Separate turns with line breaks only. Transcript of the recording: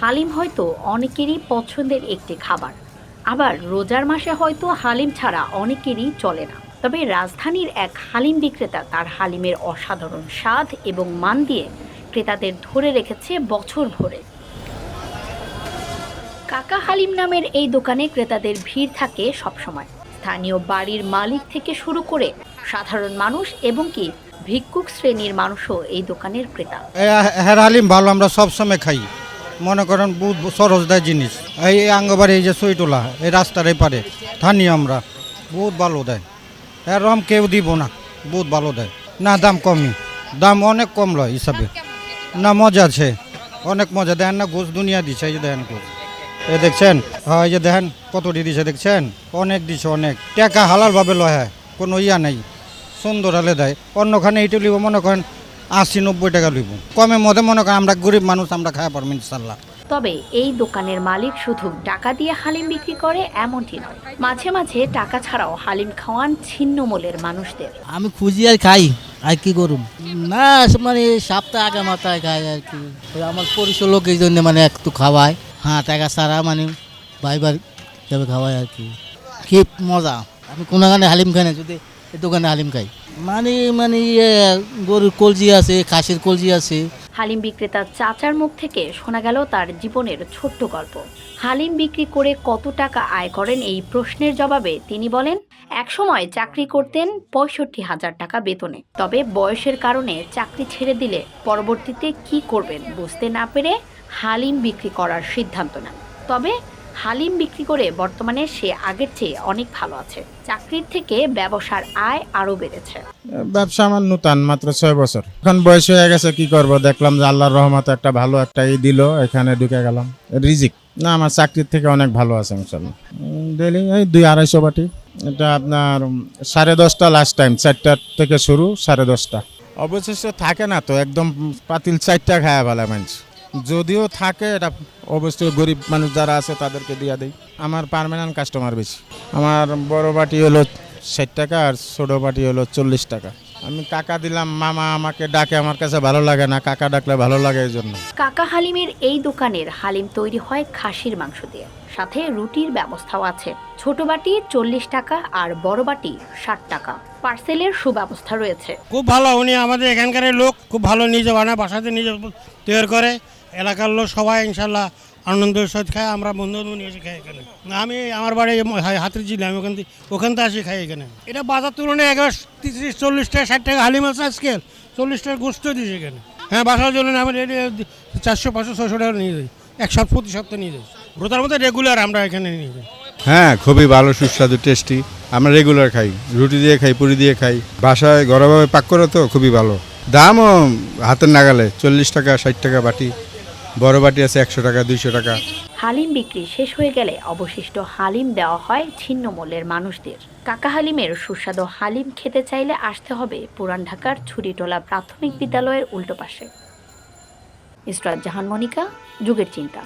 হালিম হয়তো অনেকেরই পছন্দের একটি খাবার। আবার রোজার মাসে হয়তো হালিম ছাড়া অনেকেরই চলে না। তবে রাজধানীর এক হালিম বিক্রেতা তার হালিমের অসাধারণ স্বাদ এবং মান দিয়ে ক্রেতাদের ধরে রেখেছে বছর ভরে। কাকা হালিম নামের এই দোকানে ক্রেতাদের ভিড় থাকে সবসময়। স্থানীয় বাড়ির মালিক থেকে শুরু করে সাধারণ মানুষ এবং কি ভিক্ষুক শ্রেণির মানুষও এই দোকানের ক্রেতা।
হের হালিম, ভালো, আমরা সব সময় খাই। মনে করেন বহুত সরস দেয় জিনিস। এই আঙ্গবাড়ি, এই যে সইটোলা এই রাস্তার এই পারে থানি আমরা, বহুত ভালো দেয়। এরকম কেউ দিব না, বহুত ভালো দেয়। না, দাম কমই। দাম অনেক কম লয় হিসাবে। না, মজা আছে। অনেক মজা। দেন না গোস দুনিয়া দিছে, এই যে দেখেন গোস এ, দেখছেন? হ্যাঁ এই যে দেখেন কতটি দিছে, দেখছেন? অনেক দিছে অনেক। টাকা হালালভাবে লয় হ্যাঁ। কোনো ইয়া নেই। সুন্দর হলে দেয়। অন্যখানে এইটা লিব মনে করেন আশি নব্বই টাকা লিব। কমে মধ্যে মনে করেন আমরা গরিব মানুষ আমরা খাওয়া পারব ইনশাল্লাহ।
তবে এই দোকানের মালিক শুধু টাকা দিয়ে হালিম বিক্রি করে এমনটি নয় মাঝে মাঝে টাকা ছাড়াও হালিম খাওয়ান ছিন্নমূলের মানুষদের।
আমি খুঁজি আর খাই আর কি করুম? না মানে সপ্তাহ আগে মাথায় খাই আর কি। আমার পরিচয় লোক এই জন্য মানে একটু খাওয়ায়। হ্যাঁ টাকা ছাড়া মানে ভাইবার হিসাবে খাওয়াই আর কি। কি মজা আমি কোনো কোনোখানে হালিম খাই না যদি দোকানে হালিম খাই। মানে মানে ইয়ে গরুর কলজি আছে খাসির কলজি আছে।
হালিম বিক্রেতা চাচার মুখ থেকে শোনা গেল তার জীবনের ছোট্ট গল্প। হালিম বিক্রি করে কত টাকা আয় করেন এই প্রশ্নের জবাবে তিনি বলেন একসময় চাকরি করতেন পঁয়ষট্টি হাজার টাকা বেতনে। তবে বয়সের কারণে চাকরি ছেড়ে দিলে পরবর্তীতে কি করবেন বুঝতে না পেরে হালিম বিক্রি করার সিদ্ধান্ত নেন। তবে হালিম বিক্রি করে বর্তমানে সে আগের চেয়ে অনেক ভালো আছে। চাকরির থেকে ব্যবসার আয় আরও বেড়েছে।
ব্যবসা আমার নূতন, মাত্র ছয় বছর। এখন বয়স হয়ে গেছে, কি করব? দেখলাম যে আল্লাহর রহমত একটা ভালো একটা ই দিল, এখানে ঢুকে গেলাম। রিজিক। না, আমার চাকরির থেকে অনেক ভালো আছে ইনশাল্লাহ ডেলি এই দুই আড়াইশো বাটি। এটা আপনার সাড়ে দশটা লাস্ট টাইম চারটার থেকে শুরু, সাড়ে দশটা। অবশিষ্ট থাকে না তো, একদম পাতিল চারটা খায় ভালো মানুষ। যদিও থাকে এটা অবশ্যই গরিব মানুষ যারা আছে তাদেরকে দিয়ে দেয় আমার পার্মানেন্ট কাস্টমার বেশি। আমার বড় বাটি হলো ষাট টাকা আর ছোটো বাটি হলো চল্লিশ টাকা। আমি কাকা দিলাম মামা আমাকে ডাকে আমার কাছে ভালো লাগে না কাকা ডাকলে ভালো লাগে এই জন্য
কাকা হালিমের এই দোকানের হালিম তৈরি হয় খাসির মাংস দিয়ে। সাথে রুটির ব্যবস্থাও আছে। ছোট বাটি চল্লিশ টাকা আর বড় বাটি ষাট টাকা। পার্সেলের সুব্যবস্থা রয়েছে।
খুব ভালো উনি আমাদের এখানকার লোক। খুব ভালো নিজে বানায় বাসাতে নিজে তৈরি করে। এলাকার লোক সবাই ইনশাল্লাহ আনন্দের সহিত খায়, আমরা বন্ধু বান্ধব নিয়ে এসে খাই এখানে। আমি আমার বাড়ি হাতের জিলে আমি ওখান থেকে ওখান থেকে আসি খাই এখানে। এটা বাজার তুলনায় একবার তিরিশ, চল্লিশ টাকা, ষাট টাকা হালিম আছে আজকে চল্লিশ টাকা গোস্ত দিয়েছে এখানে। হ্যাঁ বাসার জন্য আমি চারশো, পাঁচশো ছশো টাকা নিয়ে যাই। এক সপ্তাহ, প্রতি সপ্তাহে নিয়ে যাই। রোতার মধ্যে রেগুলার আমরা এখানে নিয়ে যাই।
হ্যাঁ খুবই ভালো, সুস্বাদু টেস্টি আমরা রেগুলার খাই, রুটি দিয়ে খাই, পুরি দিয়ে খাই। বাসায় ঘরোয়াভাবে পাক করে তো খুবই ভালো। দামও হাতের নাগালে, চল্লিশ টাকা, ষাট টাকা বাটি। বড় বাটি আছে একশো টাকা, দুইশো টাকা।
হালিম বিক্রি শেষ হয়ে গেলে অবশিষ্ট হালিম দেওয়া হয় ছিন্নমূল্যের মানুষদের। কাকা হালিমের সুস্বাদু হালিম খেতে চাইলে আসতে হবে পুরান ঢাকার ছুরিটোলা প্রাথমিক বিদ্যালয়ের উল্টো পাশে। ইসরাত জাহান মনিকা, যুগের চিন্তা।